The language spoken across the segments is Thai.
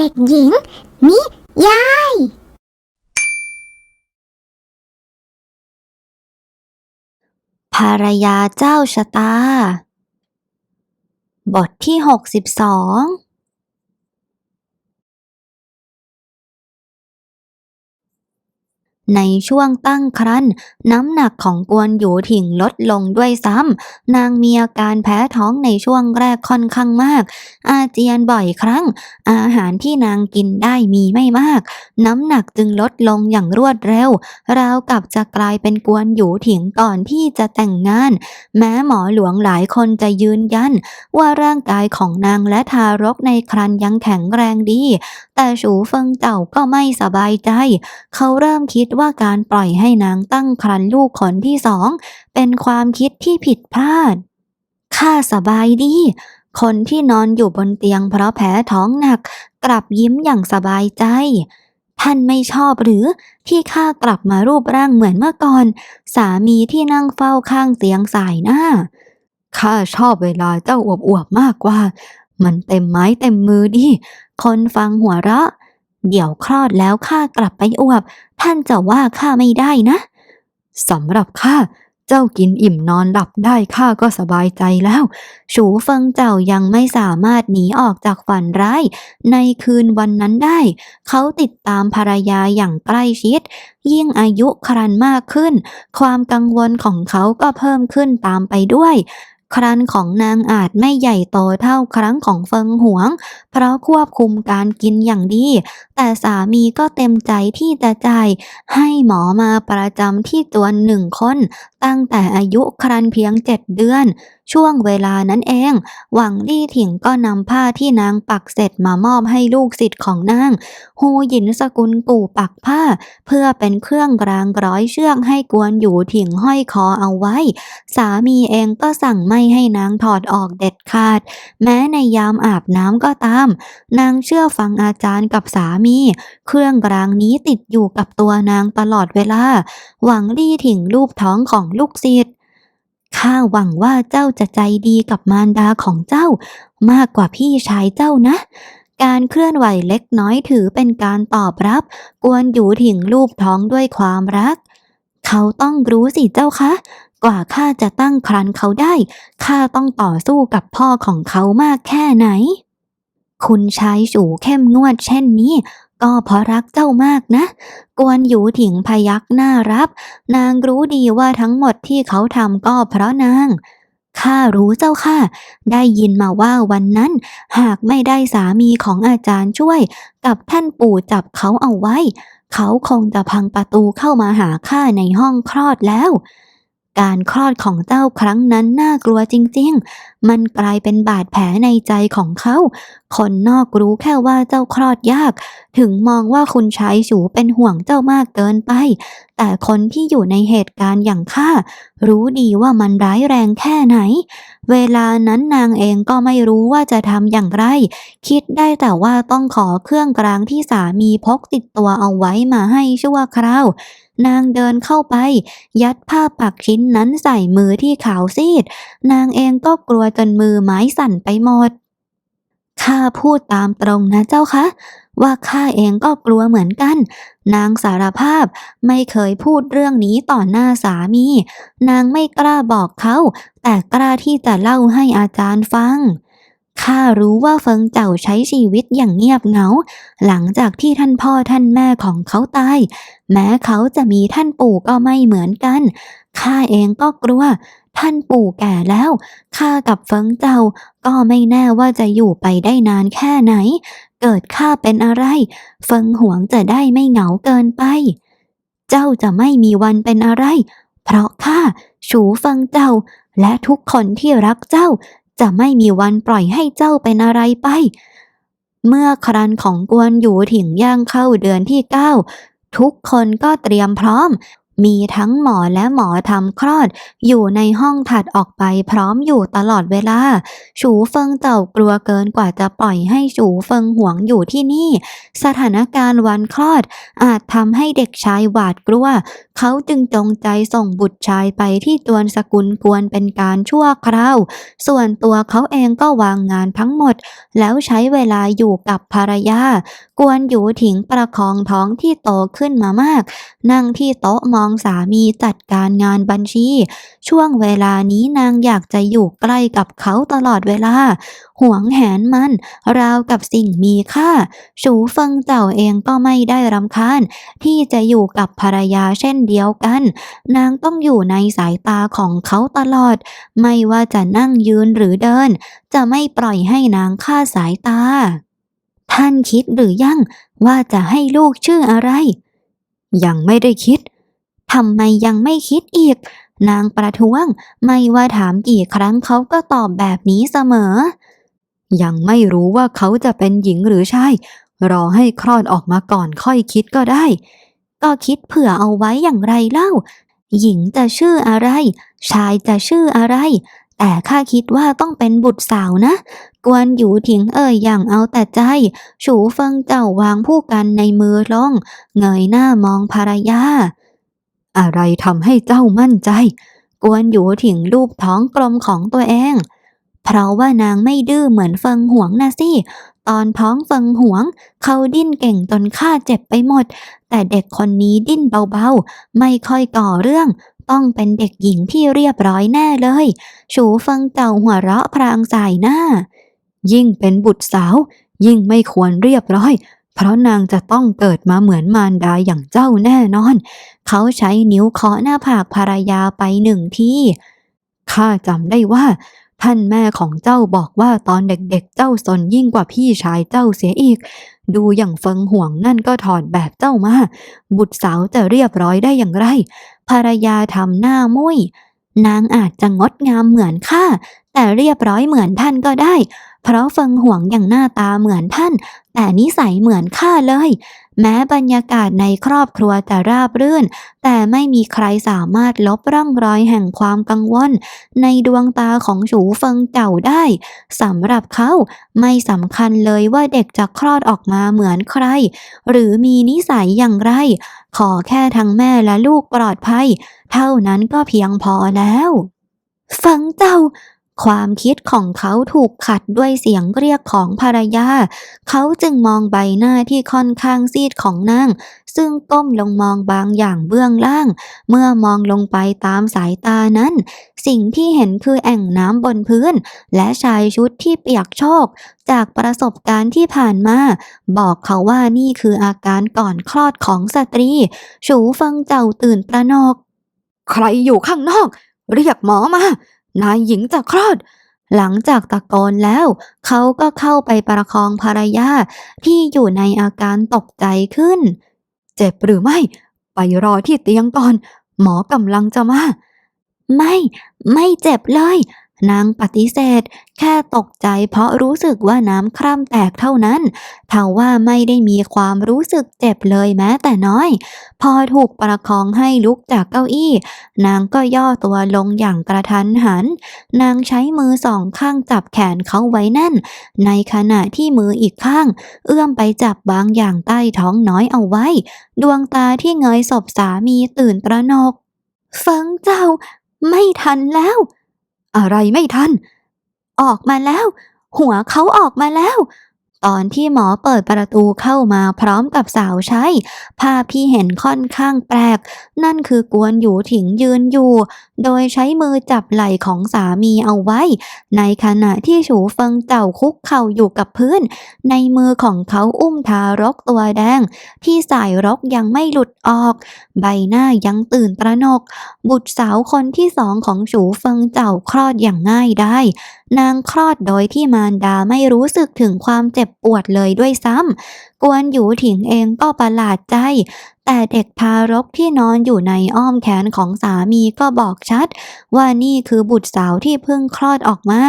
เด็กหญิง นิยายภรรยาเจ้าชะตา บทที่หกสิบสอง ในช่วงตั้งครรภ์น้ำหนักของกวนหยูถิงลดลงด้วยซ้ำ นางมีอาการแพ้ท้องในช่วงแรกค่อนข้างมาก อาเจียนบ่อยครั้ง อาหารที่นางกินได้มีไม่มาก น้ำหนักจึงลดลงอย่างรวดเร็ว ราวกับจะกลายเป็นกวนหยูถิงก่อนที่จะแต่งงาน แม้หมอหลวงหลายคนจะยืนยัน ว่าร่างกายของนางและทารกในครรภ์ยังแข็งแรงดี แต่ฉูเฟิงเจ้าก็ไม่สบายใจ เขาเริ่มคิดว่าการปล่อยให้นางตั้งครรภ์ลูกคนที่สอง เป็นความคิดที่ผิดพลาด ข้าสบายดี คนที่นอนอยู่บนเตียงเพราะแผลท้องหนัก กลับยิ้มอย่างสบายใจ ท่านไม่ชอบหรือที่ข้ากลับมารูปร่างเหมือนเมื่อก่อน สามีที่นั่งเฝ้าข้างเตียงสายหน้าข้าชอบเวลาเจ้าอวบๆมากกว่า มันเต็มไม้เต็มมือดิ คนฟังหัวเราะ เดี๋ยวคลอดแล้วข้ากลับไปอวบ ท่านจะว่าข้าไม่ได้นะสำหรับข้าเจ้ากินอิ่มนอนหลับได้ข้าก็สบายใจแล้วฉูเฟิงเจ้ายังไม่สามารถหนีออกจากฝันร้าย ในคืนวันนั้นได้ เขาติดตามภรรยาอย่างใกล้ชิด ยิ่งอายุครันมากขึ้น ความกังวลของเขาก็เพิ่มขึ้นตามไปด้วย ครันของนางอาจไม่ใหญ่โตเท่าครั้งของเฟิงหวง เพราะควบคุมการกินอย่างดี แต่สามีก็เต็มใจที่จะจ่ายให้หมอมาประจำที่ตัวหนึ่งคน ตั้งแต่อายุครันเพียงเจ็ดเดือน ช่วงเวลานั้นเอง หวังลี่ถิงก็นำผ้าที่นางปักเสร็จมามอบให้ลูกศิษย์ของนาง ฮูหยินสกุลกู่ปักผ้า เพื่อเป็นเครื่องรางร้อยเชือกให้กวนอยู่ถิงห้อยคอเอาไว้ สามีเองก็สั่งไม่ให้นางถอดออกเด็ดขาด แม้ในยามอาบน้ำก็ตาม นางเชื่อฟังอาจารย์กับสามีเครื่องรางนี้ติดอยู่กับตัวนางตลอดเวลา หวังลี่ถิงรูปท้องของลูกศิษย์ข้าหวังว่าเจ้าจะใจดีกับมารดาของเจ้า มากกว่าพี่ชายเจ้านะ การเคลื่อนไหวเล็กน้อยถือเป็นการตอบรับ กวนอยู่ถิงรูปท้องด้วยความรัก เขาต้องรู้สิเจ้าคะกว่าข้าจะตั้งครรภ์เขาได้ ข้าต้องต่อสู้กับพ่อของเขามากแค่ไหน คุณชายสูเข้มงวดเช่นนี้ ก็เพราะรักเจ้ามากนะ กวนหยูถิงพยักหน้ารับ นางรู้ดีว่าทั้งหมดที่เขาทำก็เพราะนางข้ารู้เจ้าค่ะ ได้ยินมาว่าวันนั้น หากไม่ได้สามีของอาจารย์ช่วย กับท่านปู่จับเขาเอาไว้ เขาคงจะพังประตูเข้ามาหาข้าในห้องคลอดแล้ว การคลอดของเจ้าครั้งนั้นน่ากลัวจริง ๆ มันกลายเป็นบาดแผลในใจของเขาคนนอกรู้แค่ว่าเจ้าคลอดยาก ถึงมองว่าคุณชายสูเป็นห่วงเจ้ามากเกินไป แต่คนที่อยู่ในเหตุการณ์อย่างข้ารู้ดีว่ามันร้ายแรงแค่ไหน เวลานั้นนางเองก็ไม่รู้ว่าจะทำอย่างไร คิดได้แต่ว่าต้องขอเครื่องกลางที่สามีพกติดตัวเอาไว้มาให้ชั่วคราวนางเดินเข้าไป ยัดผ้าปักชิ้นนั้นใส่มือที่ขาวซีด นางเองก็กลัวจนมือไม้สั่นไปหมด ข้าพูดตามตรงนะเจ้าคะ ว่าข้าเองก็กลัวเหมือนกัน นางสารภาพไม่เคยพูดเรื่องนี้ต่อหน้าสามี นางไม่กล้าบอกเขา แต่กล้าที่จะเล่าให้อาจารย์ฟัง ข้ารู้ว่าเฟิงเจ้าใช้ชีวิตอย่างเงียบเหงา หลังจากที่ท่านพ่อท่านแม่ของเขาตาย แม้เขาจะมีท่านปู่ก็ไม่เหมือนกัน ข้าเองก็กลัว ท่านปู่แก่แล้ว ข้ากับเฟิงเจ้าก็ไม่แน่ว่าจะอยู่ไปได้นานแค่ไหน เกิดข้าเป็นอะไร เฟิงหวงจะได้ไม่เหงาเกินไป เจ้าจะไม่มีวันเป็นอะไร เพราะข้า ฉูเฟิงเจ้าและทุกคนที่รักเจ้า จะไม่มีวันปล่อยให้เจ้าเป็นอะไรไป เมื่อครันของกวนอยู่ถิงย่างเข้าเดือนที่เก้าทุกคนก็เตรียมพร้อม มีทั้งหมอและหมอทำคลอด อยู่ในห้องถัดออกไปพร้อมอยู่ตลอดเวลา ฉูเฟิงเจ้ากลัวเกินกว่าจะปล่อยให้ฉูเฟิงหวงอยู่ที่นี่ สถานการณ์วันคลอด อาจทำให้เด็กชายหวาดกลัว เขาจึงจงใจส่งบุตรชายไปที่จวนสกุลกวนเป็นการชั่วคราว ส่วนตัวเขาเองก็วางงานทั้งหมด แล้วใช้เวลาอยู่กับภรรยา กวนอยู่ถิงประคองท้องที่โตขึ้นมามาก นั่งที่โต๊ะมองสามีจัดการงานบัญชี ช่วงเวลานี้นางอยากจะอยู่ใกล้กับเขาตลอดเวลา หวงแหนมัน ราวกับสิ่งมีค่าฉูเฟิงเจ้าเองก็ไม่ได้รำคาญ ที่จะอยู่กับภรรยาเช่นเดียวกัน นางต้องอยู่ในสายตาของเขาตลอด ไม่ว่าจะนั่งยืนหรือเดิน จะไม่ปล่อยให้นางฆ่าสายตา ท่านคิดหรือยังว่าจะให้ลูกชื่ออะไร ยังไม่ได้คิดทำไมยังไม่คิดอีก นางประท้วงไม่ว่าถามกี่ครั้งเขาก็ตอบแบบนี้เสมอ ยังไม่รู้ว่าเขาจะเป็นหญิงหรือชายรอให้คลอดออกมาก่อนค่อยคิดก็ได้ ก็คิดเผื่อเอาไว้อย่างไรเล่า หญิงจะชื่ออะไร ชายจะชื่ออะไร แต่ข้าคิดว่าต้องเป็นบุตรสาวนะ กวนอยู่ถิงเอ่ยอย่างเอาแต่ใจ ฉูเฟิงเจ้าวางผู้กันในมือลง เงยหน้ามองภรรยา อะไรทำให้เจ้ามั่นใจ กวนอยู่ถิงรูปท้องกลมของตัวเอง เพราะว่านางไม่ดื้อเหมือนเฟิงหวงนะสิตอนท้องเฟิงหวง เขาดิ้นเก่งจนข้าเจ็บไปหมด แต่เด็กคนนี้ดิ้นเบาๆ ไม่ค่อยก่อเรื่อง ต้องเป็นเด็กหญิงที่เรียบร้อยแน่เลยฉูเฟิงเจ้าหัวเราะพรางสายหน้า ยิ่งเป็นบุตรสาว ยิ่งไม่ควรเรียบร้อย เพราะนางจะต้องเกิดมาเหมือนมารดาอย่างเจ้าแน่นอน เขาใช้นิ้วเคาะหน้าผากภรรยาไปหนึ่งทีข้าจำได้ว่า ท่านแม่ของเจ้าบอกว่าตอนเด็กๆเจ้าสนยิ่งกว่าพี่ชายเจ้าเสียอีก ดูอย่างเฟิงห่วงนั่นก็ถอดแบบเจ้ามา บุตรสาวจะเรียบร้อยได้อย่างไร ภรรยาทำหน้ามุ้ยนางอาจจะงดงามเหมือนข้า แต่เรียบร้อยเหมือนท่านก็ได้ เพราะเฟิงห่วงอย่างหน้าตาเหมือนท่าน แต่นิสัยเหมือนข้าเลย แม้บรรยากาศในครอบครัวจะราบรื่น แต่ไม่มีใครสามารถลบร่องรอยแห่งความกังวล ในดวงตาของฉูเฟิงเจ้าได้สำหรับเขาไม่สำคัญเลยว่าเด็กจะคลอดออกมาเหมือนใคร หรือมีนิสัยอย่างไร ขอแค่ทั้งแม่และลูกปลอดภัย เท่านั้นก็เพียงพอแล้วฟิงเจ้า ความคิดของเขาถูกขัดด้วยเสียงเรียกของภรรยา เขาจึงมองใบหน้าที่ค่อนข้างซีดของนาง ซึ่งก้มลงมองบางอย่างเบื้องล่าง เมื่อมองลงไปตามสายตานั้น สิ่งที่เห็นคือแอ่งน้ำบนพื้น และชายชุดที่เปียกโชก จากประสบการณ์ที่ผ่านมา บอกเขาว่านี่คืออาการก่อนคลอดของสตรี ฉูฟิงเจ้าตื่นตระนก ใครอยู่ข้างนอก เรียกหมอมา นายหญิงจะคลอด หลังจากตะโกนแล้ว เขาก็เข้าไปประคองภรรยาที่อยู่ในอาการตกใจขึ้น เจ็บหรือไม่ ไปรอที่เตียงก่อน หมอกำลังจะมา ไม่ ไม่เจ็บเลย นางปฏิเสธ แค่ตกใจเพราะรู้สึกว่าน้ำคร่ำแตกเท่านั้นเทาว่าไม่ได้มีความรู้สึกเจ็บเลยแม้แต่น้อย พอถูกประคองให้ลุกจากเก้าอี้ นางก็ย่อตัวลงอย่างกระทันหัน นางใช้มือสองข้างจับแขนเขาไว้แน่น ในขณะที่มืออีกข้าง เอื้อมไปจับบางอย่างใต้ท้องน้อยเอาไว้ ดวงตาที่เงยศพสามีตื่นตระหนกฟิงเจ้า ไม่ทันแล้ว อะไรไม่ทัน ออกมาแล้ว หัวเขาออกมาแล้ว ตอนที่หมอเปิดประตูเข้ามาพร้อมกับสาวใช้ ภาพที่เห็นค่อนข้างแปลก นั่นคือกวนอยู่ถิงยืนอยู่ โดยใช้มือจับไหล่ของสามีเอาไว้ ในขณะที่ฉูเฟิงเจ้าคุกเข่าอยู่กับพื้น ในมือของเขาอุ้มทารกตัวแดง ที่สายรกยังไม่หลุดออก ใบหน้ายังตื่นตระหนก บุตรสาวคนที่สองของฉูเฟิงเจ้าคลอดอย่างง่ายได้ นางคลอดโดยที่มารดาไม่รู้สึกถึงความเจ็บปวดเลยด้วยซ้ำกวนหยูถิงเองก็ประหลาดใจ แต่เด็กทารกที่นอนอยู่ในอ้อมแขนของสามีก็บอกชัด ว่านี่คือบุตรสาวที่เพิ่งคลอดออกมา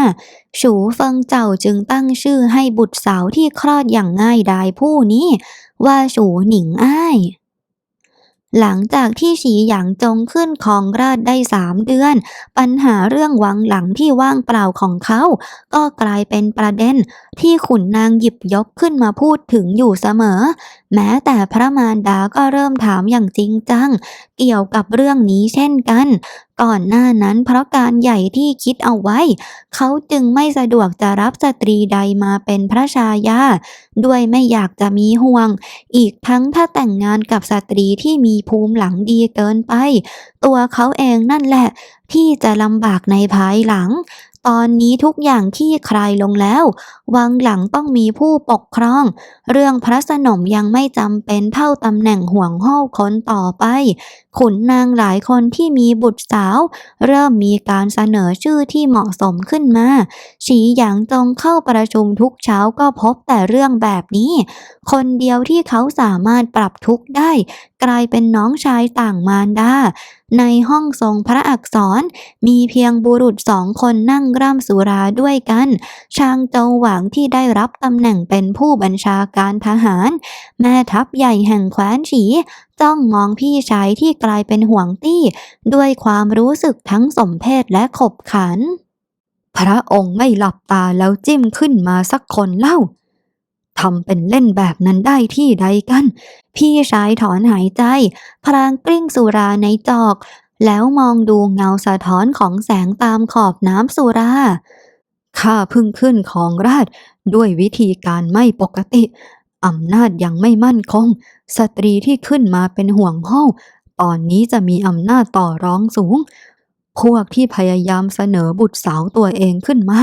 ฉูเฟิงเจ้าจึงตั้งชื่อให้บุตรสาวที่คลอดอย่างง่ายดายผู้นี้ ว่าฉูหนิงอ้าย หลังจากที่ฉีหยางจงขึ้นของราชได้สามเดือน ปัญหาเรื่องวังหลังที่ว่างเปล่าของเขา ก็กลายเป็นประเด็นที่ขุนนางหยิบยกขึ้นมาพูดถึงอยู่เสมอ แม้แต่พระมารดาก็เริ่มถามอย่างจริงจัง เกี่ยวกับเรื่องนี้เช่นกัน ก่อนหน้านั้นเพราะการใหญ่ที่คิดเอาไว้ เขาจึงไม่สะดวกจะรับสตรีใดมาเป็นพระชายา ด้วยไม่อยากจะมีห่วง อีกทั้งถ้าแต่งงานกับสตรีที่มีภูมิหลังดีเกินไป ตัวเขาเองนั่นแหละ ที่จะลำบากในภายหลัง ตอนนี้ทุกอย่างที่คลายลงแล้ว วังหลังต้องมีผู้ปกครอง เรื่องพระสนมยังไม่จำเป็นเท่าตำแหน่งห่วงห้าวคนต่อไป ขุนนางหลายคนที่มีบุตรสาว เริ่มมีการเสนอชื่อที่เหมาะสมขึ้นมาฉีหยางจงเข้าประชุมทุกเช้าก็พบแต่เรื่องแบบนี้ คนเดียวที่เขาสามารถปรับทุกได้กลายเป็นน้องชายต่างมารดา ในห้องทรงพระอักษร มีเพียงบุรุษสองคนนั่งร่ำสุราด้วยกัน ชางโจวหวางที่ได้รับตำแหน่งเป็นผู้บัญชาการทหาร แม่ทัพใหญ่แห่งแคว้นฉีจ้องมองพี่ชายที่กลายเป็นห่วงตี้ ด้วยความรู้สึกทั้งสมเพศและขบขัน พระองค์ไม่หลับตาแล้วจิ้มขึ้นมาสักคนเล่า ทำเป็นเล่นแบบนั้นได้ที่ใดกัน พี่ชายถอนหายใจ พลางกลิ้งสุราในจอก แล้วมองดูเงาสะท้อนของแสงตามขอบน้ำสุราข้าพึ่งขึ้นของราชด้วยวิธีการไม่ปกติอำนาจยังไม่มั่นคง สตรีที่ขึ้นมาเป็นห่วงห้าวตอนนี้จะมีอำนาจต่อรองสูง พวกที่พยายามเสนอบุตรสาวตัวเองขึ้นมา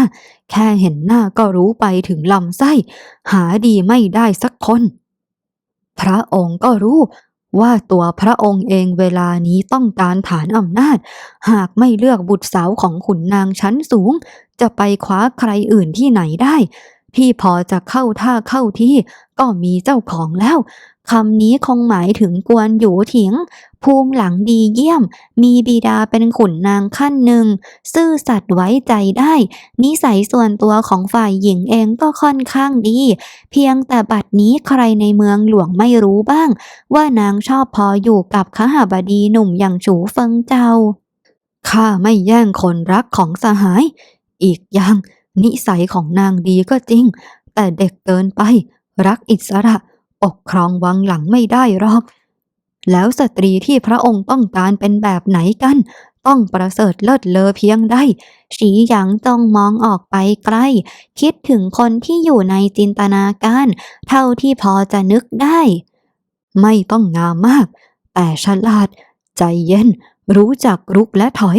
แค่เห็นหน้าก็รู้ไปถึงลำไส้ หาดีไม่ได้สักคน พระองค์ก็รู้ว่าตัวพระองค์เองเวลานี้ต้องการฐานอำนาจ หากไม่เลือกบุตรสาวของขุนนางชั้นสูง จะไปคว้าใครอื่นที่ไหนได้ ที่พอจะเข้าท่าเข้าที่ก็มีเจ้าของแล้ว คำนี้คงหมายถึงกวนหยูถิง ภูมิหลังดีเยี่ยม มีบิดาเป็นขุนนางขั้นหนึ่ง ซื่อสัตย์ไว้ใจได้ นิสัยส่วนตัวของฝ่ายหญิงเองก็ค่อนข้างดี เพียงแต่บัดนี้ใครในเมืองหลวงไม่รู้บ้าง ว่านางชอบพออยู่กับขหบดีหนุ่มอย่างฉูเฟิงเจ้า ข้าไม่แย่งคนรักของสหาย อีกอย่าง นิสัยของนางดีก็จริง แต่เด็กเกินไป รักอิสระ ปกครองวังหลังไม่ได้หรอก แล้วสตรีที่พระองค์ต้องการเป็นแบบไหนกัน ต้องประเสริฐเลิศเลอเพียงใดฉีหยางจ้องมองออกไปไกล คิดถึงคนที่อยู่ในจินตนาการ เท่าที่พอจะนึกได้ ไม่ต้องงามมาก แต่ฉลาด ใจเย็น รู้จักรุกและถอย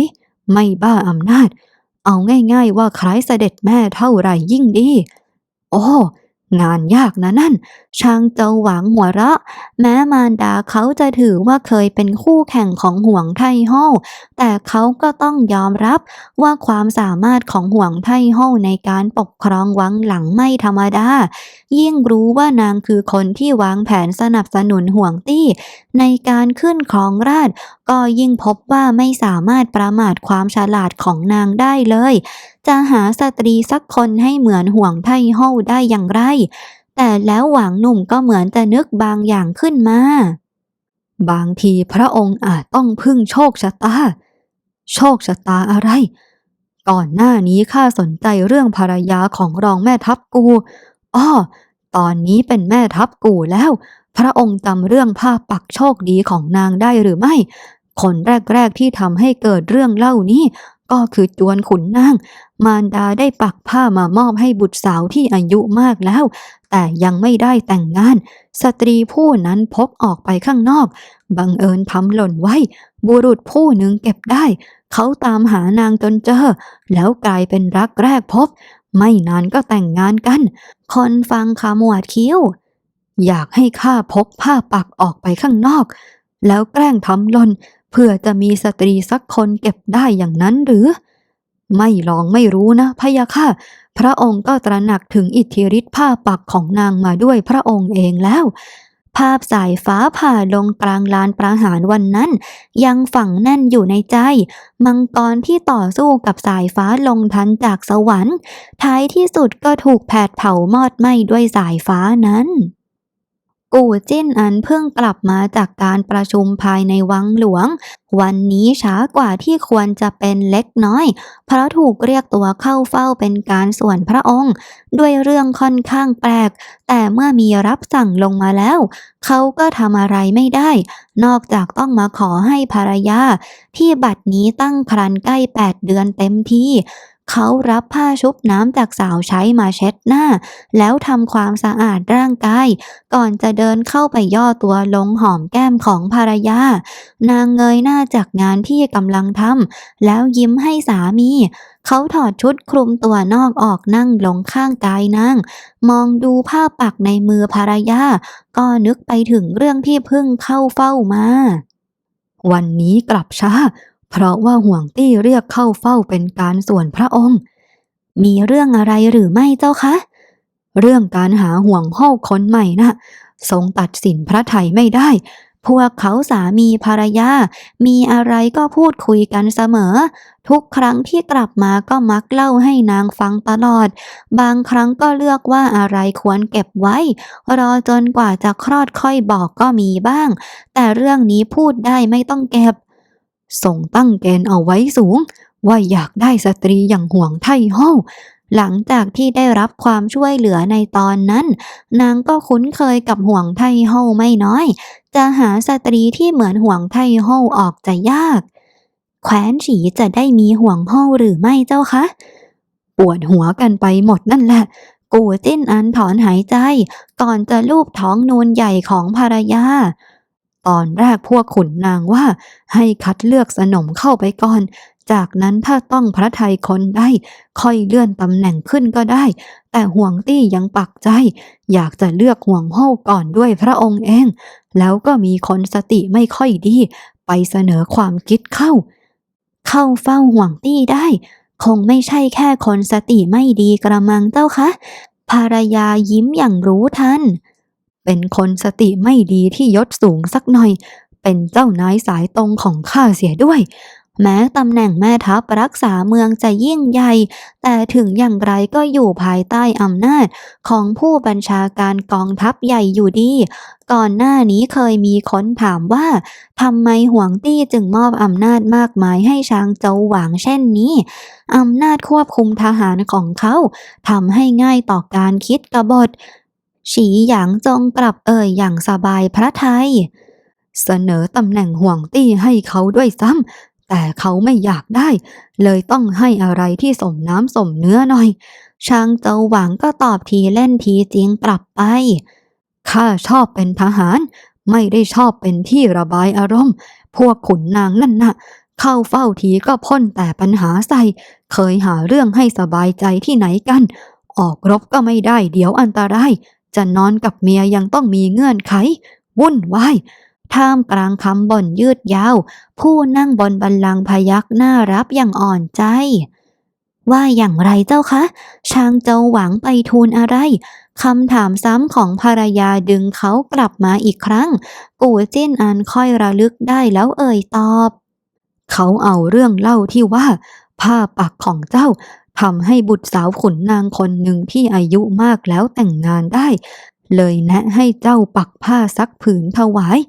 ไม่บ้าอำนาจ เอาง่าย ๆ ว่าคล้ายเสด็จแม่เท่าไหร่ยิ่งดี โอ้ งานยากนะนั่น ช่างเจาหวังหัวเราะ แม้มารดาเขาจะถือว่าเคยเป็นคู่แข่งของห่วงไทห้าแต่เขาก็ต้องยอมรับว่าความสามารถของห่วงไทห้าในการปกครองวังหลังไม่ธรรมดา ยิ่งรู้ว่านางคือคนที่วางแผนสนับสนุนห่วงตี้ ในการขึ้นครองราช ก็ยิ่งพบว่าไม่สามารถประมาทความฉลาดของนางได้เลย จะหาสตรีสักคนให้เหมือนห่วงไทห้าได้อย่างไร แต่แล้วหวังหนุ่มก็เหมือนจะนึกบางอย่างขึ้นมา บางทีพระองค์อาจต้องพึ่งโชคชะตา โชคชะตาอะไร ก่อนหน้านี้ข้าสนใจเรื่องภรรยาของรองแม่ทัพกูอ้อตอนนี้เป็นแม่ทัพกูแล้วพระองค์จำเรื่องผ้าปักโชคดีของนางได้หรือไม่ คนแรก ๆ ที่ทำให้เกิดเรื่องเล่านี้ ก็คือจวนขุนนาง มารดาได้ปักผ้ามามอบให้บุตรสาวที่อายุมากแล้ว แต่ยังไม่ได้แต่งงาน สตรีผู้นั้นพกออกไปข้างนอก บังเอิญทำหล่นไว้ บุรุษผู้หนึ่งเก็บได้ เขาตามหานางจนเจอ แล้วกลายเป็นรักแรกพบ ไม่นานก็แต่งงานกัน คนฟังขมวดคิ้วอยากให้ข้าพกผ้าปักออกไปข้างนอก แล้วแกล้งทำหล่น เพื่อจะมีสตรีสักคนเก็บได้อย่างนั้นหรือ ไม่ลองไม่รู้นะพะยะค่ะ พระองค์ก็ตระหนักถึงอิทธิฤทธิผ้าปักของนางมาด้วยพระองค์เองแล้ว ภาพสายฟ้าผ่าลงกลางลานประหารวันนั้น ยังฝังแน่นอยู่ในใจ มังกรที่ต่อสู้กับสายฟ้าลงทันจากสวรรค์ ท้ายที่สุดก็ถูกแผดเผามอดไหม้ด้วยสายฟ้านั้น กกูจิ้นอันเพิ่งกลับมาจากการประชุมภายในวังหลวง วันนี้ช้ากว่าที่ควรจะเป็นเล็กน้อย เพราะถูกเรียกตัวเข้าเฝ้าเป็นการส่วนพระองค์ ด้วยเรื่องค่อนข้างแปลก แต่เมื่อมีรับสั่งลงมาแล้ว เขาก็ทำอะไรไม่ได้ นอกจากต้องมาขอให้ภรรยา ที่บัดนี้ตั้งครรภ์ใกล้แปดเดือนเต็มที่ เขารับผ้าชุบน้ำจากสาวใช้มาเช็ดหน้า แล้วทำความสะอาดร่างกาย ก่อนจะเดินเข้าไปย่อตัวลงหอมแก้มของภรรยา นางเงยหน้าจากงานที่กำลังทำแล้วยิ้มให้สามี เขาถอดชุดคลุมตัวนอกออกนั่งลงข้างกายนาง มองดูผ้าปักในมือภรรยา ก็นึกไปถึงเรื่องที่เพิ่งเข้าเฝ้ามา วันนี้กลับช้า เพราะว่าห่วงตี้เรียกเข้าเฝ้าเป็นการส่วนพระองค์ มีเรื่องอะไรหรือไม่เจ้าคะ เรื่องการหาห่วงห้าคนใหม่นะทรงตัดสินพระไทยไม่ได้ พวกเขาสามีภรรยา มีอะไรก็พูดคุยกันเสมอ ทุกครั้งที่กลับมาก็มักเล่าให้นางฟังตลอด บางครั้งก็เลือกว่าอะไรควรเก็บไว้ รอจนกว่าจะคลอดค่อยบอกก็มีบ้าง แต่เรื่องนี้พูดได้ไม่ต้องเก็บ ส่งตั้งเกณฑ์เอาไว้สูง ว่าอยากได้สตรีอย่างห่วงไทเฮาหลังจากที่ได้รับความช่วยเหลือในตอนนั้น นางก็คุ้นเคยกับห่วงไทเฮาไม่น้อย จะหาสตรีที่เหมือนห่วงไทเฮาออกจะยาก แคว้นฉีจะได้มีห่วงเฮาหรือไม่เจ้าคะปวดหัวกันไปหมดนั่นแหละ กูจิ้นอันถอนหายใจ ก่อนจะลูบท้องนูนใหญ่ของภรรยา ตอนแรกพวกขุนนางว่า ให้คัดเลือกสนมเข้าไปก่อน จากนั้นถ้าต้องพระไทยคนได้ ค่อยเลื่อนตำแหน่งขึ้นก็ได้ แต่ห่วงตี้ยังปักใจ อยากจะเลือกห่วงโฮ่ก่อนด้วยพระองค์เอง แล้วก็มีคนสติไม่ค่อยดี ไปเสนอความคิดเข้า เข้าเฝ้าห่วงตี้ได้ คงไม่ใช่แค่คนสติไม่ดีกระมังเจ้าคะภรรยายิ้มอย่างรู้ทัน เป็นคนสติไม่ดีที่ยศสูงสักหน่อย เป็นเจ้านายสายตรงของข้าเสียด้วย แม้ตำแหน่งแม่ทัพรักษาเมืองจะยิ่งใหญ่ แต่ถึงอย่างไรก็อยู่ภายใต้อำนาจของผู้บัญชาการกองทัพใหญ่อยู่ดี ก่อนหน้านี้เคยมีคนถามว่าทำไมหวงตี้จึงมอบอำนาจมากมายให้ช้างเจ้าหวางเช่นนี้อำนาจควบคุมทหารของเขาทำให้ง่ายต่อการคิดกบฏ ฉีหยางจงกลับเอ่ยอย่างสบายพระทัยเสนอตำแหน่งห่วงตี้ให้เขาด้วยซ้ำแต่เขาไม่อยากได้ เลยต้องให้อะไรที่สมน้ำสมเนื้อหน่อยช้างเจ้าหวังก็ตอบทีเล่นทีจริงกลับไปข้าชอบเป็นทหาร ไม่ได้ชอบเป็นที่ระบายอารมณ์ พวกขุนนางนั่นน่ะเข้าเฝ้าทีก็พ่นแต่ปัญหาใส่ เคยหาเรื่องให้สบายใจที่ไหนกัน ออกรบก็ไม่ได้เดี๋ยวอันตราย จะนอนกับเมียยังต้องมีเงื่อนไข วุ่นวายท่ามกลางคำบ่นยืดยาว ผู้นั่งบนบัลลังพยักหน้ารับอย่างอ่อนใจ ว่าอย่างไรเจ้าคะช้างเจ้าหวังไปทูลอะไรคำถามซ้ำของภรรยาดึงเขากลับมาอีกครั้ง กูจิ้นอันค่อยระลึกได้แล้วเอ่ยตอบ เขาเอาเรื่องเล่าที่ว่า ผ้าปักของเจ้า ทำให้บุตรสาวขุนนางคนหนึ่งที่อายุมากแล้วแต่งงานได้ เลยแนะให้เจ้าปักผ้าซักผืนถวาย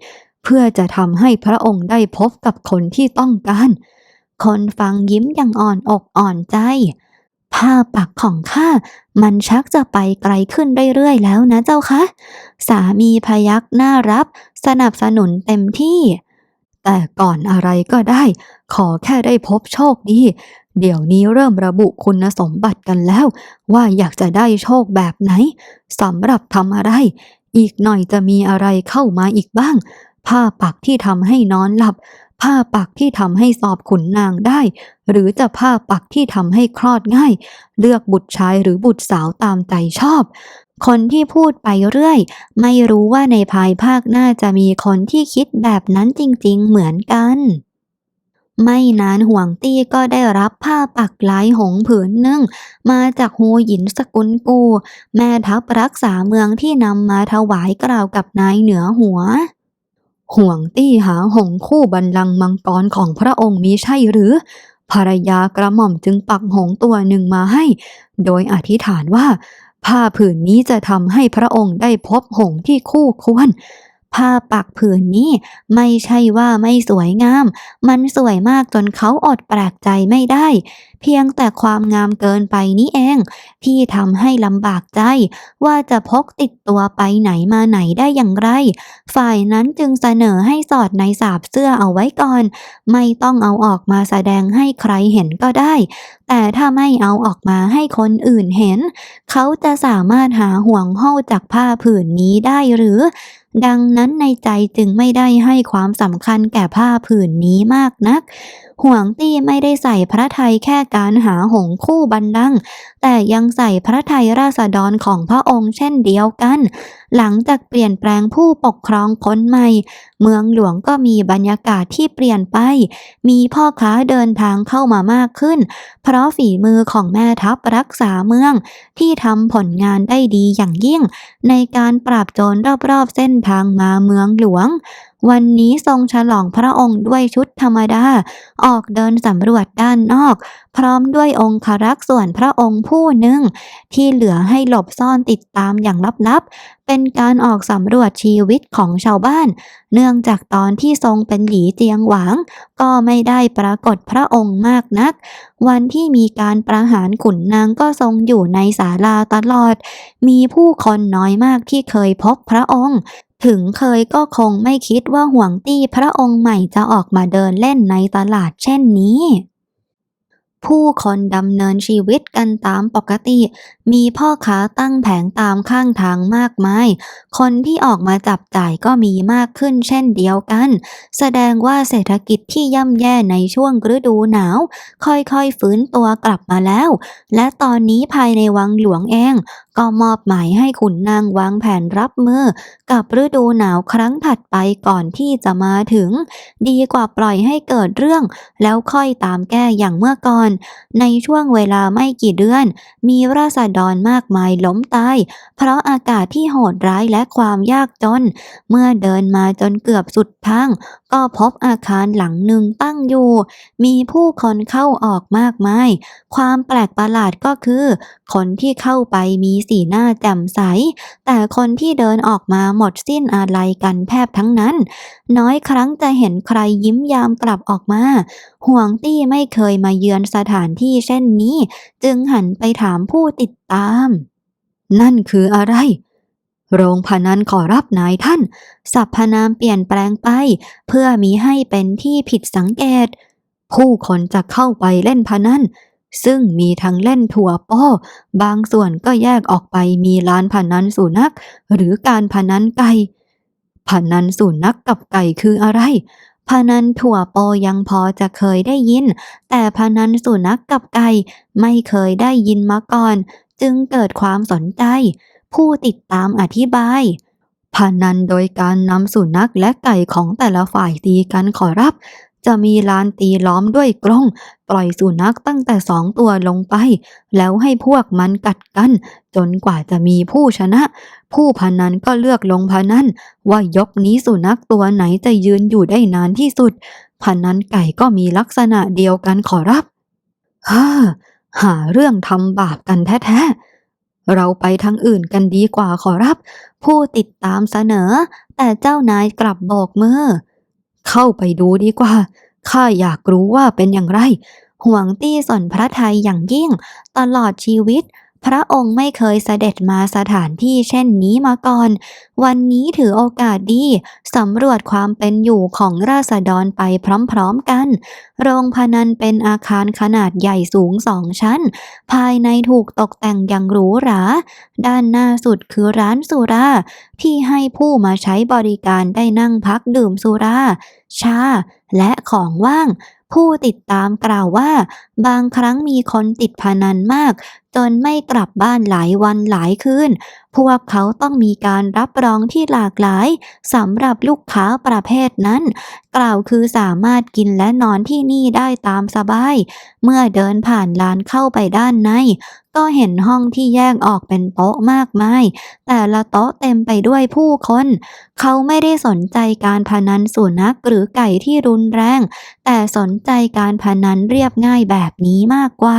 เพื่อจะทำให้พระองค์ได้พบกับคนที่ต้องการ คนฟังยิ้มอย่างอ่อนอกอ่อนใจ ผ้าปักของข้ามันชักจะไปไกลขึ้นเรื่อยๆแล้วนะเจ้าคะ สามีพยักหน้ารับ สนับสนุนเต็มที่แต่ก่อนอะไรก็ได้ ขอแค่ได้พบโชคดี เดี๋ยวนี้เริ่มระบุคุณสมบัติกันแล้ว ว่าอยากจะได้โชคแบบไหนสำหรับทำอะไร อีกหน่อยจะมีอะไรเข้ามาอีกบ้าง ผ้าปักที่ทำให้นอนหลับ ผ้าปักที่ทำให้สอบขุนนางได้ หรือจะผ้าปักที่ทำให้คลอดง่าย เลือกบุตรชายหรือบุตรสาวตามใจชอบคนที่พูดไปเรื่อย ไม่รู้ว่าในภายภาคหน้าจะมีคนที่คิดแบบนั้นจริงๆเหมือนกัน ไม่นานห่วงตี้ก็ได้รับผ้าปักลายหงผืนหนึ่ง มาจากฮูหยินสกุลกู แม่ทัพรักษาเมืองที่นำมาถวายกล่าวกับนายเหนือหัว ห่วงตี้หาหงคู่บัลลังมังกรของพระองค์มีใช่หรือ ภรรยากระหม่อมจึงปักหงตัวหนึ่งมาให้ โดยอธิษฐานว่า ผ้าผืนนี้จะทำให้พระองค์ได้พบหงที่คู่ควร ผ้าปักผืนนี้ไม่ใช่ว่าไม่สวยงาม มันสวยมากจนเขาอดแปลกใจไม่ได้ เพียงแต่ความงามเกินไปนี้เอง ที่ทำให้ลำบากใจ ว่าจะพกติดตัวไปไหนมาไหนได้อย่างไร ฝ่ายนั้นจึงเสนอให้สอดในสาบเสื้อเอาไว้ก่อน ไม่ต้องเอาออกมาแสดงให้ใครเห็นก็ได้ แต่ถ้าไม่เอาออกมาให้คนอื่นเห็น เขาจะสามารถหาห่วงห้าจากผ้าผืนนี้ได้หรือ ดังนั้นในใจจึงไม่ได้ให้ความสำคัญแก่ผ้าผืนนี้มากนัก ห่วงตี้ไม่ได้ใส่พระไทยแค่การหาหงคู่บันดัง แต่ยังใส่พระไทยราษฎรของพระองค์เช่นเดียวกัน หลังจากเปลี่ยนแปลงผู้ปกครองคนใหม่ เมืองหลวงก็มีบรรยากาศที่เปลี่ยนไป มีพ่อค้าเดินทางเข้ามามากขึ้น เพราะฝีมือของแม่ทัพรักษาเมือง ที่ทำผลงานได้ดีอย่างยิ่ง ในการปราบโจรรอบๆเส้นทางมาเมืองหลวง วันนี้ทรงฉลองพระองค์ด้วยชุดธรรมดา ออกเดินสำรวจด้านนอก พร้อมด้วยองครักษ์ส่วนพระองค์ผู้หนึ่ง ที่เหลือให้หลบซ่อนติดตามอย่างลับๆ เป็นการออกสำรวจชีวิตของชาวบ้าน เนื่องจากตอนที่ทรงเป็นหลีเจียงหวาง ก็ไม่ได้ปรากฏพระองค์มากนัก วันที่มีการประหารขุนนางก็ทรงอยู่ในศาลาตลอด มีผู้คนน้อยมากที่เคยพบพระองค์ ถึงเคยก็คงไม่คิดว่าห่วงตี้พระองค์ใหม่จะออกมาเดินเล่นในตลาดเช่นนี้ ผู้คนดำเนินชีวิตกันตามปกติ มีพ่อค้าตั้งแผงตามข้างทางมากมาย คนที่ออกมาจับจ่ายก็มีมากขึ้นเช่นเดียวกัน แสดงว่าเศรษฐกิจที่ย่ำแย่ในช่วงฤดูหนาว ค่อยๆฟื้นตัวกลับมาแล้ว และตอนนี้ภายในวังหลวงเอง ก็มอบหมายให้ขุนนางวางแผนรับมือ กับฤดูหนาวครั้งถัดไปก่อนที่จะมาถึง ดีกว่าปล่อยให้เกิดเรื่อง แล้วค่อยตามแก้อย่างเมื่อก่อน ในช่วงเวลาไม่กี่เดือน มีราษฎรมากมายล้มตาย เพราะอากาศที่โหดร้ายและความยากจน เมื่อเดินมาจนเกือบสุดทางก็พบอาคารหลังหนึ่งตั้งอยู่ มีผู้คนเข้าออกมากมาย ความแปลกประหลาดก็คือ คนที่เข้าไปมีสีหน้าแจ่มใส แต่คนที่เดินออกมาหมดสิ้นอาลัยกันแทบทั้งนั้น น้อยครั้งจะเห็นใครยิ้มยามกลับออกมา ห่วงตี้ไม่เคยมาเยือนสถานที่เช่นนี้ จึงหันไปถามผู้ติดตาม นั่นคืออะไร โรงพนันขอรับนายท่านสรรพนามเปลี่ยนแปลงไป เพื่อมีให้เป็นที่ผิดสังเกต ผู้คนจะเข้าไปเล่นพนันซึ่งมีทั้งเล่นถั่วโป้บางส่วนก็แยกออกไปมีลานพนันสุนัข หรือการพนันไก่พนันสุนัขกับไก่คืออะไรพนันถั่วโปยังพอจะเคยได้ยิน แต่พนันสุนัขกับไก่ไม่เคยได้ยินมาก่อน จึงเกิดความสนใจ ผู้ติดตามอธิบาย พนันโดยการนำสุนัขและไก่ของแต่ละฝ่ายตีกันขอรับ จะมีลานตีล้อมด้วยกรงปล่อยสุนัขตั้งแต่สองตัวลงไป แล้วให้พวกมันกัดกัน จนกว่าจะมีผู้ชนะ ผู้พนันก็เลือกลงพนันว่ายกนี้สุนัขตัวไหนจะยืนอยู่ได้นานที่สุด พนันไก่ก็มีลักษณะเดียวกันขอรับฮ่าหาเรื่องทำบาปกันแท้ๆ เราไปทางอื่นกันดีกว่าขอรับ ผู้ติดตามเสนอ แต่เจ้านายกลับบอกมือ เข้าไปดูดีกว่า ข้าอยากรู้ว่าเป็นอย่างไร ห่วงตี้สนพระไทยอย่างยิ่ง ตลอดชีวิต พระองค์ไม่เคยเสด็จมาสถานที่เช่นนี้มาก่อน วันนี้ถือโอกาสดีสำรวจความเป็นอยู่ของราษฎรไปพร้อมๆกัน โรงพนันเป็นอาคารขนาดใหญ่สูงสองชั้น ภายในถูกตกแต่งอย่างหรูหรา ด้านหน้าสุดคือร้านสุรา ที่ให้ผู้มาใช้บริการได้นั่งพักดื่มสุราชา และของว่าง ผู้ติดตามกล่าวว่า บางครั้งมีคนติดพนันมาก จนไม่กลับบ้านหลายวันหลายคืนพวกเขาต้องมีการรับรองที่หลากหลายสำหรับลูกค้าประเภทนั้น กล่าวคือสามารถกินและนอนที่นี่ได้ตามสบาย เมื่อเดินผ่านลานเข้าไปด้านใน ก็เห็นห้องที่แยกออกเป็นโต๊ะมากมาย แต่ละโต๊ะเต็มไปด้วยผู้คน เขาไม่ได้สนใจการพนันสุนัขหรือไก่ที่รุนแรง แต่สนใจการพนันเรียบง่ายแบบนี้มากกว่า